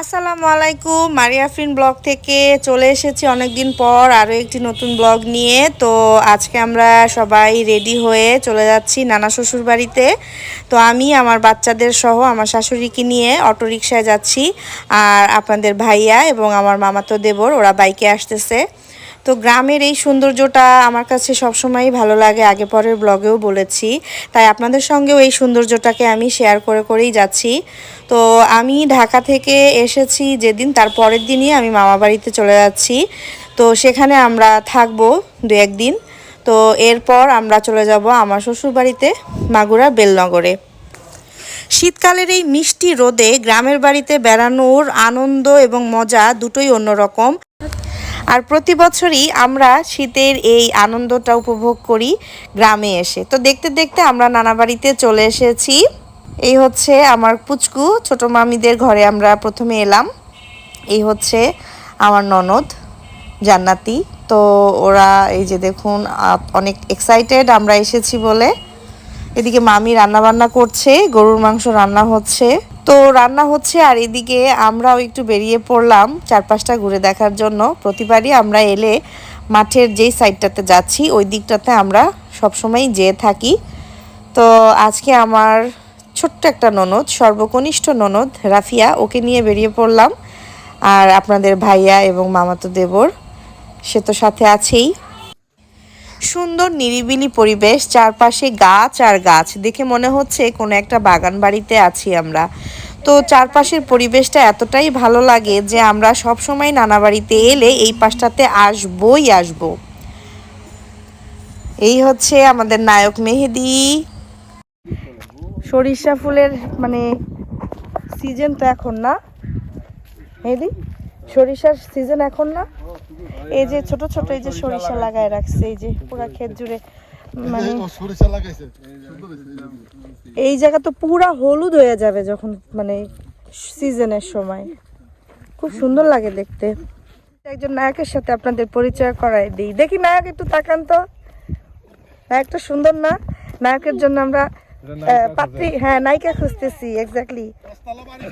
আসসালামু আলাইকুম মারিয়াফিন ব্লগ থেকে চলে এসেছি অনেকদিন পর আরও একটি নতুন ব্লগ নিয়ে। তো আজকে আমরা সবাই রেডি হয়ে চলে যাচ্ছি নানা শ্বশুর বাড়িতে তো আমি, আমার বাচ্চাদের সহ আমার শাশুড়িকে নিয়ে অটোরিকশায় যাচ্ছি আর আপনাদের ভাইয়া এবং আমার মামাতো দেবর, ওরা বাইকে আসতেছে। তো গ্রামের এই সৌন্দর্যটা আমার কাছে সবসময়ই ভালো লাগে, আগে পরের ব্লগেও বলেছি। তাই আপনাদের সঙ্গেও এই সৌন্দর্যটাকে আমি শেয়ার করে করেই যাচ্ছি। তো আমি ঢাকা থেকে এসেছি যেদিন, তার পরের দিনই আমি মামা বাড়িতে চলে যাচ্ছি। তো সেখানে আমরা থাকব দু একদিন তো এরপর আমরা চলে যাব আমার শ্বশুর বাড়িতে মাগুরা বেলনগরে। শীতকালের এই মিষ্টি রোদে গ্রামের বাড়িতে বেড়ানোর আনন্দ এবং মজা দুটোই অন্যরকম। আর প্রতি বছরই আমরা শীতের এই আনন্দটা উপভোগ করি গ্রামে এসে। তো দেখতে দেখতে আমরা নানা বাড়িতে চলে এসেছি। এই হচ্ছে আমার পুচকু, ছোট মামিদের ঘরে আমরা প্রথমে এলাম। এই হচ্ছে আমার ননদ, জান্নাতি। তো ওরা, এই যে দেখুন অনেক এক্সাইটেড আমরা এসেছি বলে। এদিকে মামি রান্না বান্না করছে, গরুর মাংস রান্না হচ্ছে। তো রান্না হচ্ছে আর এদিকে আমরাও একটু বেরিয়ে পড়লাম চারপাশটা ঘুরে দেখার জন্য। প্রতিবারই আমরা এলে মাঠের যেই সাইডটাতে যাচ্ছি, ওই দিকটাতে আমরা সবসময় যেয়ে থাকি। তো আজকে আমার ছোট্ট একটা ননদ, সর্বকনিষ্ঠ ননদ রাফিয়া, ওকে নিয়ে বেরিয়ে পড়লাম। আর আপনাদের ভাইয়া এবং মামাতো দেবর, সে তো সাথে আছেই। সুন্দর নিরিবিলি পরিবেশ, চারপাশে গাছ আর গাছ। দেখে মনে হচ্ছে কোনো একটা বাগান বাড়িতে আছি আমরা। তো চারপাশের পরিবেশটা এতটাই ভালো লাগে যে আমরা সব সময় নানা বাড়িতে এলে এই পাশটাতে আসবই আসব। এই হচ্ছে আমাদের নায়ক মেহেদি। সরিষা ফুলের মানে সিজন তো এখন না। মেহেদি সরিষার সিজন এখন না। এই যে ছোট ছোট এই যে সরিষা লাগায় রাখছে এই যে পুরা ক্ষেত জুড়ে মানে। এই জায়গা তো পুরা হলুদ হয়ে যাবে যখন মানে সিজনের সময়। খুব সুন্দর লাগে দেখতে। একজন নায়কের সাথে আপনাদের পরিচয় করাই দিই। দেখি নায়ক একটু তাকান তো। নায়কটা সুন্দর না। নায়কের জন্য আমরা পাত্রী হ্যাঁ নায়িকা খুঁজতেছি এক্স্যাক্টলি পাঁচতলা বাড়ি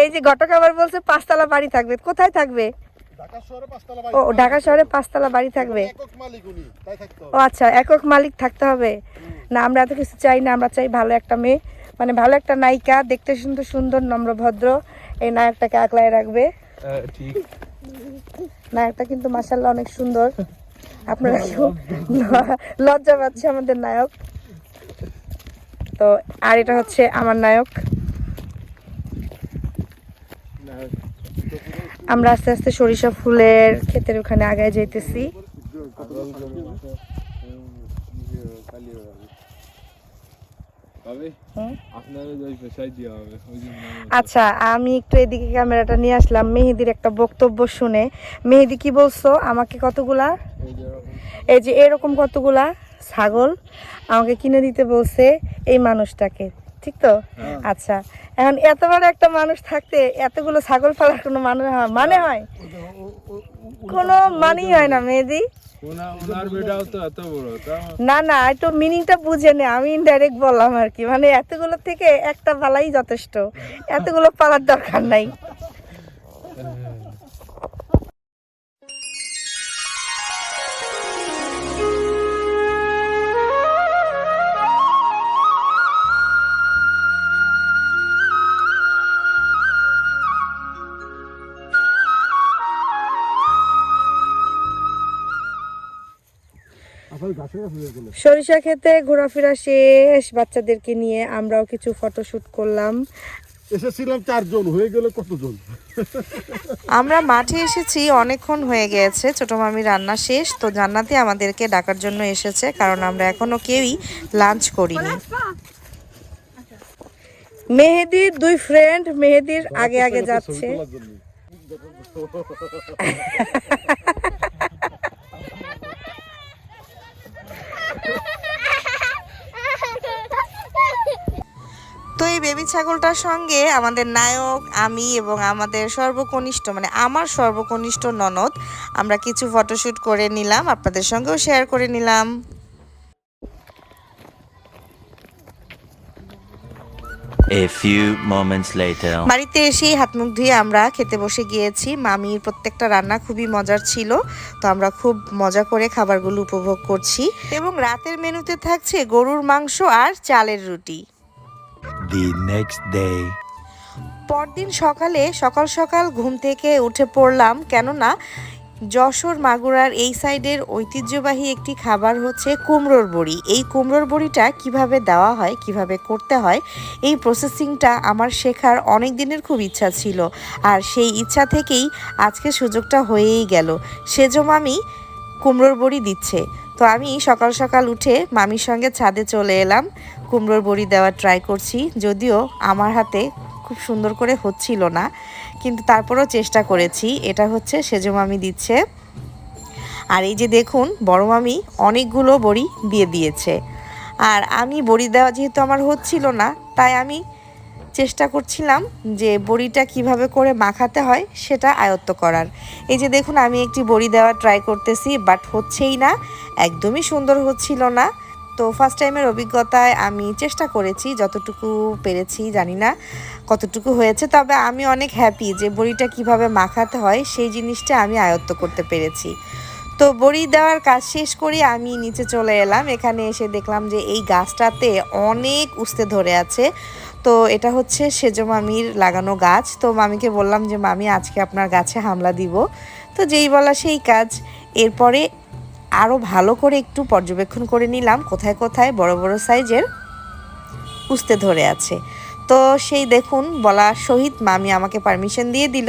এই যে ঘটক আবার বলছে পাঁচতলা বাড়ি থাকবে। কোথায় থাকবে? ঢাকা শহরে পাঁচতলা বাড়ি ও ঢাকা শহরে পাঁচতলা বাড়ি থাকবে। একক মালিক উনি তাই থাকতো ও আচ্ছা একক মালিক থাকতে হবে। না আমরা এত কিছু চাই না আমরা চাই ভালো একটা মেয়ে। মানে ভালো একটা নায়িকা দেখতে সুন্দর সুন্দর নম্র ভদ্র। এই নায়কটাকে আকলায় রাখবে। নায়কটা কিন্তু মাসাল্লাহ অনেক সুন্দর। আপনারা লজ্জা পাচ্ছে আমাদের নায়ক। তো আর এটা হচ্ছে আমার নায়ক। আমরা আস্তে আস্তে সরিষা ফুলের ক্ষেতের ওখানে আগায় যাইতেছি। জন্য আচ্ছা আমি একটু এদিকে ক্যামেরাটা নিয়ে আসলাম মেহেদির একটা বক্তব্য শুনে। মেহেদি কি বলছো? আমাকে কতগুলা? এই যে এরকম কতগুলা? ছাগল আমাকে কিনে দিতে বলছে এই মানুষটাকে। ঠিক তো? আচ্ছা এখন এত বড় একটা মানুষ থাকতে এতগুলো ছাগল পালার কোনো মানে হয় মানে হয়? কোনো মানেই হয় না তা না না একটু মিনিংটা বুঝে নে আমি ইনডাইরেক্ট বললাম আর কি। মানে এতগুলো থেকে একটা পালাই যথেষ্ট। এতগুলো পালার দরকার নাই। সরিষা খেতে ঘোরাফেরা শেষ বাচ্চাদেরকে নিয়ে আমরাও কিছু ফটোশুট করলাম। এসেছিলাম চারজন হয়ে গেল কতজন? আমরা মাঠে এসেছি অনেকক্ষণ হয়ে গিয়েছে ছোট মামি রান্না শেষ তো জান্নাতে আমাদেরকে ডাকার জন্য এসেছে কারণ আমরা এখনও কেউই লাঞ্চ করিনি। মেহেদির দুই ফ্রেন্ড মেহেদির আগে আগে যাচ্ছে তোলার জন্য তো এই বেবি ছাগলটার সঙ্গে আমাদের নায়ক আমি এবং আমাদের সর্বকনিষ্ঠ মানে আমার সর্বকনিষ্ঠ ননদ আমরা কিছু ফটোশুট করে নিলাম আপনাদের সঙ্গেও শেয়ার করে নিলাম। A few moments later. বাড়িতে এসেই হাত মুখ ধুয়ে আমরা খেতে বসে গিয়েছি। মামির প্রত্যেকটা রান্না খুবই মজার ছিল তো আমরা খুব মজা করে খাবারগুলো উপভোগ করছি। এবং রাতের মেনুতে থাকছে গরুর মাংস আর চালের রুটি। The next day. পরদিন সকালে সকাল সকাল ঘুম থেকে উঠে পড়লাম, কেননা যশোর মাগুরার এই সাইডের ঐতিহ্যবাহী একটি খাবার হচ্ছে কুমড়োর বড়ি। এই কুমড়োর বড়িটা কীভাবে দেওয়া হয়, কীভাবে করতে হয়, এই প্রসেসিংটা আমার শেখার অনেক দিনের খুব ইচ্ছা ছিল। আর সেই ইচ্ছা থেকেই আজকে সুযোগটা হয়েই গেল। সেজো মামি কুমড়োর বড়ি দিচ্ছে। তো আমি সকাল সকাল উঠে মামির সঙ্গে ছাদে চলে এলাম। কুমড়োর বড়ি দেওয়ার ট্রাই করছি। যদিও আমার হাতে খুব সুন্দর করে হচ্ছিল না, কিন্তু তারপরেও চেষ্টা করেছি। এটা হচ্ছে সেজো মামি দিচ্ছে। আর এই যে দেখুন, বড় মামি অনেকগুলো বড়ি দিয়ে দিয়েছে। আর আমি বড়ি দেওয়া যেহেতু আমার হচ্ছিল না, তাই আমি চেষ্টা করছিলাম যে বড়িটা কীভাবে করে মাখাতে হয় সেটা আয়ত্ত করার। এই যে দেখুন, আমি একটি বড়ি দেওয়া ট্রাই করতেছি বাট হচ্ছেই না, একদমই সুন্দর হচ্ছিল না। তো ফার্স্ট টাইমের অভিজ্ঞতায় আমি চেষ্টা করেছি, যতটুকু পেরেছি, জানি না কতটুকু হয়েছে, তবে আমি অনেক হ্যাপি যে বড়িটা কীভাবে মাখাতে হয়, সেই জিনিসটা আমি আয়ত্ত করতে পেরেছি। তো বড়ি দেওয়ার কাজ শেষ করে, আমি নিচে চলে এলাম, এখানে এসে দেখলাম যে এই গাছটাতে অনেক উস্তে ধরে আছে। তো এটা হচ্ছে সেজো মামির লাগানো গাছ, তো মামিকে বললাম যে, মামি, আজকে আপনার গাছে হামলা দিব। তো যেই বলা সেই কাজ। এরপরে আরও ভালো করে একটু পর্যবেক্ষণ করে নিলাম কোথায় কোথায় বড় বড় সাইজের উস্তে ধরে আছে। তো সেই দেখুন, বলা সহিত মামি আমাকে পারমিশন দিয়ে দিল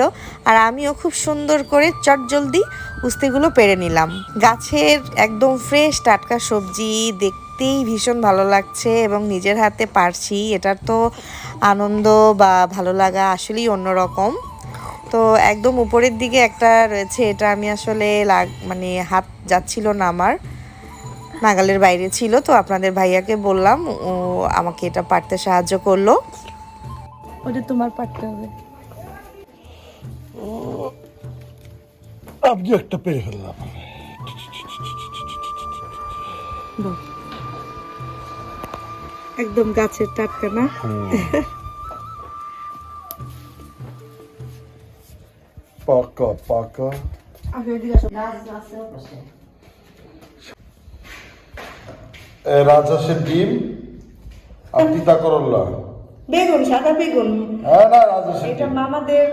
আর আমিও খুব সুন্দর করে চটজলদি উস্তেগুলো পেরে নিলাম। গাছের একদম ফ্রেশ টাটকা সবজি দেখতেই ভীষণ ভালো লাগছে এবং নিজের হাতে পারছি। এটার তো আনন্দ বা ভালো লাগা আসলেই অন্যরকম। তো একদম উপরের দিকে একটা রয়েছে এটা আমি আসলে লাগ মানে হাত যাচ্ছিল না আমার। নাগালের বাইরে ছিল তো আপনাদের ভাইয়াকে বললাম ও আমাকে এটা পারতে সাহায্য করল। ওটা তোমার পারতে হবে। আমি একটা পেয়ে ফেললাম। একদম গাছের টাটকা না? পাকা পাকা এ, রাজহাঁসের ডিম আর তিতা করল্লা বেগুন সাদা বেগুন হ্যাঁ না রাজহাঁসের এটা মামাদের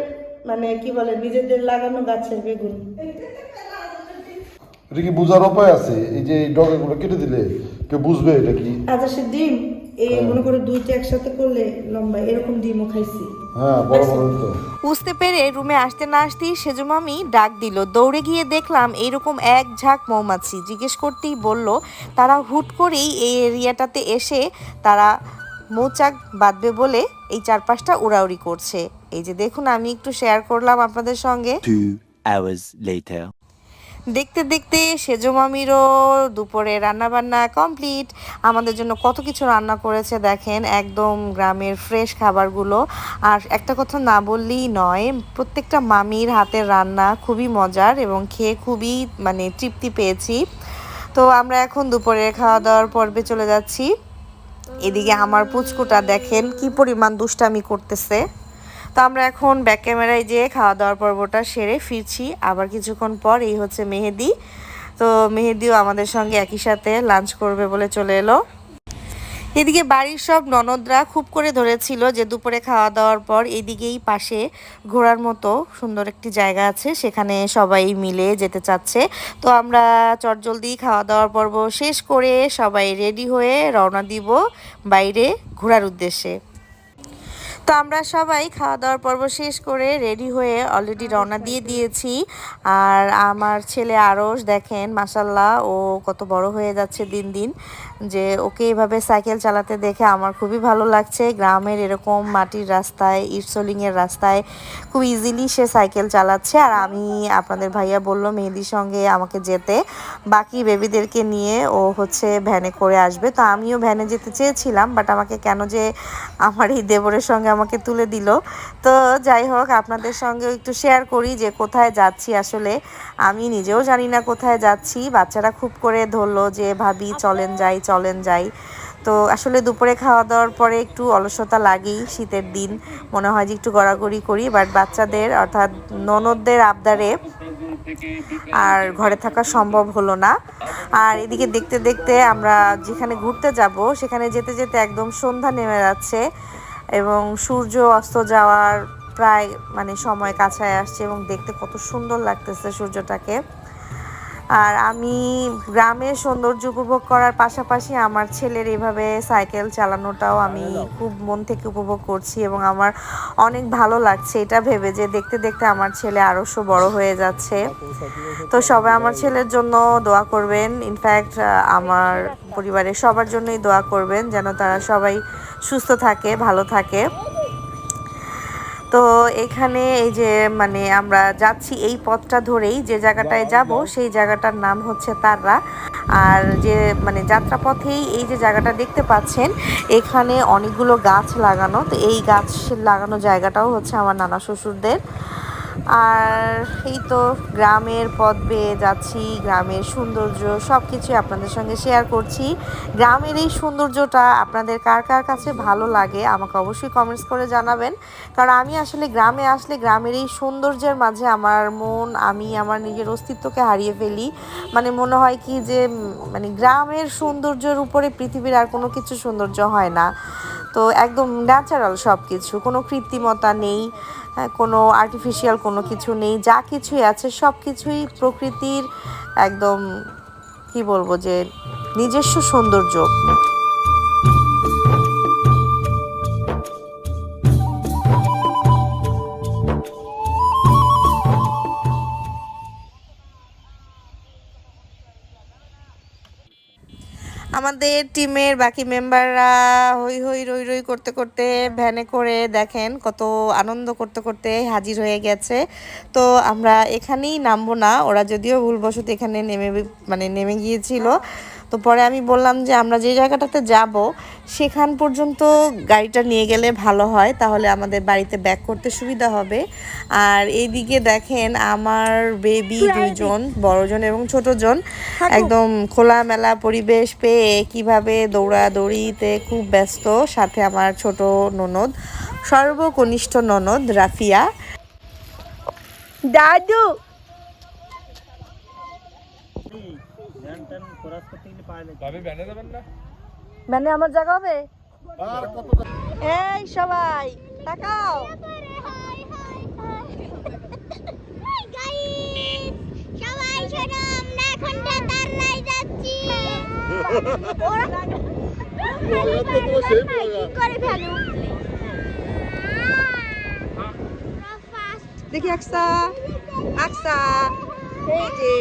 মানে কি বলে নিজেদের লাগানো গাছের বেগুন এটা কি বুঝার উপায় আছে এই যে এই ডগাগুলো কেটে দিলে কেউ বুঝবে এটা কি সে ডিম এই মনে করে দুইটা একসাথে করলে লম্বা এরকম ডিমও খাইছি হ্যাঁ বড় বড় তো বুঝতে পেরে রুমে আসতে না আসতেই সেজো মামি ডাক দিল। দৌড়ে গিয়ে দেখলাম এইরকম এক ঝাঁক মৌমাছি। জিজ্ঞেস করতেই বলল তারা হুট করেই এই এরিয়াটাতে এসে তারা মৌচাক বাঁধবে বলে এই চারপাশটা উড়াউড়ি করছে। এই যে দেখুন আমি একটু শেয়ার করলাম আপনাদের সঙ্গে। Two hours later. দেখতে দেখতে সেজো মামিরও দুপুরে রান্না বান্না কমপ্লিট আমাদের জন্য কত কিছু রান্না করেছে দেখেন, একদম গ্রামের ফ্রেশ খাবারগুলো। আর একটা কথা না বললেই নয়, প্রত্যেকটা মামির হাতের রান্না খুবই মজার এবং খেয়ে খুবই মানে তৃপ্তি পেয়েছি। তো আমরা এখন দুপুরে খাওয়া দাওয়ার পর্বে চলে যাচ্ছি। এদিকে আমার পুচকুটা দেখেন কি পরিমাণ দুষ্টামি করতেছে। তো আমরা এখন ব্যাক ক্যামেরায় যেয়ে খাওয়া দাওয়ার পর্বটা সেরে ফিরছি। আবার কিছুক্ষণ পর এই হচ্ছে মেহেদি। তো মেহেদিও আমাদের সঙ্গে একই সাথে লাঞ্চ করবে বলে চলে এলো। এদিকে বাড়ির সব ননদরা খুব করে ধরেছিল যে দুপুরে খাওয়া দাওয়ার পর এদিকেই পাশে ঘোরার মতো সুন্দর একটি জায়গা আছে, সেখানে সবাই মিলে যেতে চাচ্ছে। তো আমরা চটজলদি খাওয়া দাওয়ার পর্ব শেষ করে সবাই রেডি হয়ে রওনা দিব বাইরে ঘোরার উদ্দেশ্যে। তো আমরা সবাই খাওয়া দাওয়ার পর্ব শেষ করে রেডি হয়ে অলরেডি রওনা দিয়ে দিয়েছি। আর আমার ছেলে আরস দেখেন মাসাল্লাহ ও কত বড় হয়ে যাচ্ছে দিন দিন। যে ওকে এভাবে সাইকেল চালাতে দেখে আমার খুবই ভালো লাগছে। গ্রামের এরকম মাটির রাস্তায় ইটসোলিংয়ের রাস্তায় খুব ইজিলি সে সাইকেল চালাচ্ছে। আর আমি আপনাদের ভাইয়া বলল, মেহেদির সঙ্গে আমাকে যেতে। বাকি বেবিদেরকে নিয়ে ও হচ্ছে ভ্যানে করে আসবে। তো আমিও ভ্যানে যেতে চেয়েছিলাম বাট আমাকে কেন যে আমার এই দেবরের সঙ্গে আমাকে তুলে দিল। তো যাই হোক আপনাদের সঙ্গে একটু শেয়ার করি যে কোথায় যাচ্ছি আসলে। আমি নিজেও জানি না কোথায় যাচ্ছি। বাচ্চারা খুব করে ধরলো যে ভাবি চলেন যাই চলেন যাই। তো আসলে দুপুরে খাওয়া দাওয়ার পরে একটু অলসতা লাগেই শীতের দিন। মনে হয় যে একটু গড়াগড়ি করি বাট বাচ্চাদের অর্থাৎ ননদদের আবদারে আর ঘরে থাকা সম্ভব হলো না। আর এদিকে দেখতে দেখতে আমরা যেখানে ঘুরতে যাব সেখানে যেতে যেতে একদম সন্ধ্যা নেমে যাচ্ছে। এবং সূর্য অস্ত যাওয়ার প্রায় মানে সময় কাছায় আসছে এবং দেখতে কত সুন্দর লাগতেছে সূর্যটাকে। আর আমি গ্রামের সৌন্দর্য উপভোগ করার পাশাপাশি আমার ছেলের এভাবে সাইকেল চালানোটাও আমি খুব মন থেকে উপভোগ করছি এবং আমার অনেক ভালো লাগছে। এটা ভেবে যে দেখতে দেখতে আমার ছেলে আরোশো বড় হয়ে যাচ্ছে। তো সবাই আমার ছেলের জন্য দোয়া করবেন। ইনফ্যাক্ট আমার পরিবারের সবার জন্যই দোয়া করবেন যেন তারা সবাই সুস্থ থাকে, ভালো থাকে। তো এখানে এই যে মানে আমরা যাচ্ছি এই পথটা ধরেই যে জায়গাটায় যাব সেই জায়গাটার নাম হচ্ছে তাররা। আর যে মানে যাত্রাপথেই এই যে জায়গাটা দেখতে পাচ্ছেন এখানে অনেকগুলো গাছ লাগানো। তো এই গাছ লাগানো জায়গাটাও হচ্ছে আমার নানা শ্বশুরদের। আর এই তো গ্রামের পথ বেয়ে যাচ্ছি, গ্রামের সৌন্দর্য সব কিছুই আপনাদের সঙ্গে শেয়ার করছি। গ্রামের এই সৌন্দর্যটা আপনাদের কার কার কাছে ভালো লাগে আমাকে অবশ্যই কমেন্টস করে জানাবেন। কারণ আমি আসলে গ্রামে আসলে গ্রামের এই সৌন্দর্যের মাঝে আমার মন, আমি আমার নিজের অস্তিত্বকে হারিয়ে ফেলি। মানে মনে হয় কি যে মানে গ্রামের সৌন্দর্যের উপরে পৃথিবীর আর কোনো কিছু সৌন্দর্য হয় না। তো একদম ন্যাচারাল সব কিছু কোনো কৃত্রিমতা নেই হ্যাঁ, কোনো আর্টিফিশিয়াল কোনো কিছু নেই যা কিছুই আছে সব কিছুই প্রকৃতির একদম কি বলব যে নিজস্ব সৌন্দর্য। আমাদের টিমের বাকি মেম্বাররা হই হই রই রই করতে করতে ভ্যানে করে দেখেন কত আনন্দ করতে করতে হাজির হয়ে গেছে। তো আমরা এখানেই নামবো না, ওরা যদিও ভুলবশত এখানে নেমে মানে নেমে গিয়েছিল। তো পরে আমি বললাম যে আমরা যে জায়গাটাতে যাব সেখান পর্যন্ত গাড়িটা নিয়ে গেলে ভালো হয় তাহলে আমাদের বাড়িতে ব্যাক করতে সুবিধা হবে। আর এইদিকে দেখেন আমার বেবি দুইজন বড়জন এবং ছোটজন একদম খোলামেলা পরিবেশ পেয়ে কীভাবে দৌড়াদৌড়িতে খুব ব্যস্ত সাথে আমার ছোট ননদ সর্বকনিষ্ঠ ননদ রাফিয়া। দাদু! ভাবি ব্যানে যাবেন না? মানে আমার জায়গা হবে? এই সবাই তাকাও। সবাই শোনো আমরা এখন তারলাই যাচ্ছি দেখি আকসা। আকসা এই যে।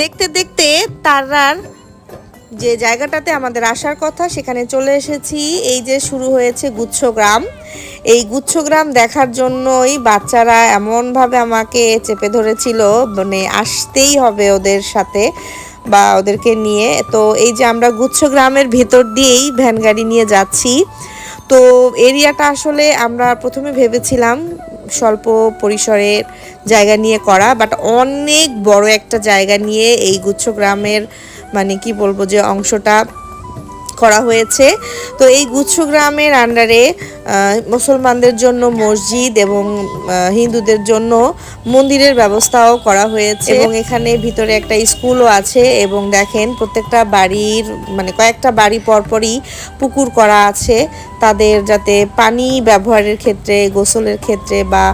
দেখতে দেখতে তারার যে জায়গাটাতে আমাদের আসার কথা, সেখানে চলে এসেছি। এই যে শুরু হয়েছে গুচ্ছগ্রাম। এই গুচ্ছগ্রাম দেখার জন্যই বাচ্চারা এমনভাবে আমাকে চেপে ধরেছিল মানে আসতেই হবে ওদের সাথে বা ওদেরকে নিয়ে। তো এই যে আমরা গুচ্ছগ্রামের ভেতর দিয়েই ভ্যান গাড়ি নিয়ে যাচ্ছি। তো এরিয়াটা আসলে আমরা প্রথমে ভেবেছিলাম স্বল্প পরিসরের জায়গা নিয়ে করা বাট অনেক বড় একটা জায়গা নিয়ে এই গুচ্ছ গ্রামের মানে কি বলব যে অংশটা করা হয়েছে। তো এই গুচ্ছ গ্রামের আন্ডারে মুসলমানদের জন্য মসজিদ এবং হিন্দুদের জন্য মন্দিরের ব্যবস্থাও করা হয়েছে। এবং এখানে ভিতরে একটা স্কুলও আছে এবং দেখেন প্রত্যেকটা বাড়ির মানে কয়েকটা বাড়ি পরপরই পুকুর করা আছে। তাদের যাতে পানি ব্যবহারের ক্ষেত্রে গোসলের ক্ষেত্রে বা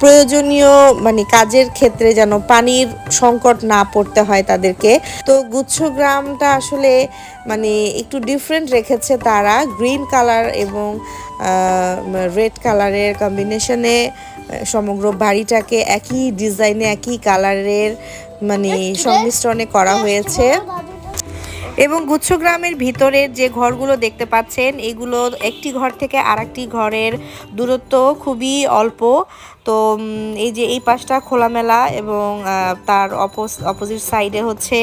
প্রয়োজনীয় মানে কাজের ক্ষেত্রে যেন পানির সংকট না পড়তে হয় তাদেরকে। তো গুচ্ছগ্রামটা আসলে মানে একটু ডিফারেন্ট রেখেছে তারা। গ্রিন কালার এবং রেড কালারের কম্বিনেশনে সমগ্র বাড়িটাকে একই ডিজাইনে একই কালারের মানে সংমিশ্রণে করা হয়েছে। এবং গুচ্ছ গ্রামের ভিতরের যে ঘরগুলো দেখতে পাচ্ছেন, এগুলো একটি ঘর থেকে আরেকটি ঘরের দূরত্ব খুবই অল্প। তো এই যে এই পাশটা খোলামেলা এবং তার অপোজিট সাইডে হচ্ছে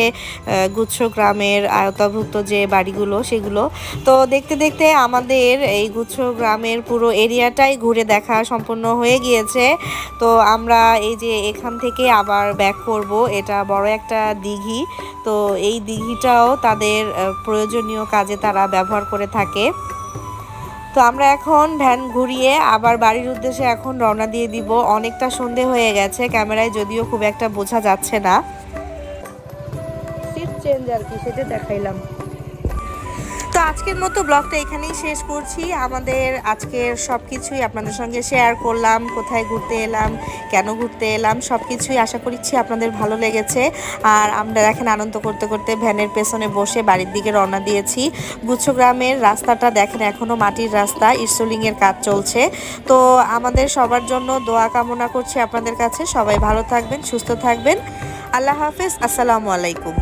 গুচ্ছ গ্রামের আয়তাভুক্ত যে বাড়িগুলো সেগুলো। তো দেখতে দেখতে আমাদের এই গুচ্ছ গ্রামের পুরো এরিয়াটাই ঘুরে দেখা সম্পূর্ণ হয়ে গিয়েছে। তো আমরা এই যে এখান থেকে আবার ব্যাক করব, এটা বড় একটা দিঘি। তো এই দিঘিটাও তাদের আহ, প্রয়োজনীয় কাজে তারা ব্যবহার করে থাকে। তো আমরা এখন ভ্যান ঘুরিয়ে আবার বাড়ির উদ্দেশ্যে এখন রওনা দিয়ে দিব। অনেকটা সন্ধে হয়ে গেছে ক্যামেরায় যদিও খুব একটা বোঝা যাচ্ছে না। সিট চেঞ্জ আর কি সেটা দেখাইলাম। তো আজকের মতো ব্লগটা এখানেই শেষ করছি। আমাদের আজকের সব কিছুই আপনাদের সঙ্গে শেয়ার করলাম, কোথায় ঘুরতে এলাম, কেন ঘুরতে এলাম সব কিছুই আশা করছি আপনাদের ভালো লেগেছে। আর আমরা দেখেন আনন্দ করতে করতে ভ্যানের পেছনে বসে বাড়ির দিকে রওনা দিয়েছি। গুচ্ছগ্রামের রাস্তাটা দেখেন এখনও মাটির রাস্তা, ইরসোলিংয়ের কাজ চলছে। তো আমাদের সবার জন্য দোয়া কামনা করছি আপনাদের কাছে। সবাই ভালো থাকবেন, সুস্থ থাকবেন। আল্লাহ হাফেজ, আসসালামু আলাইকুম।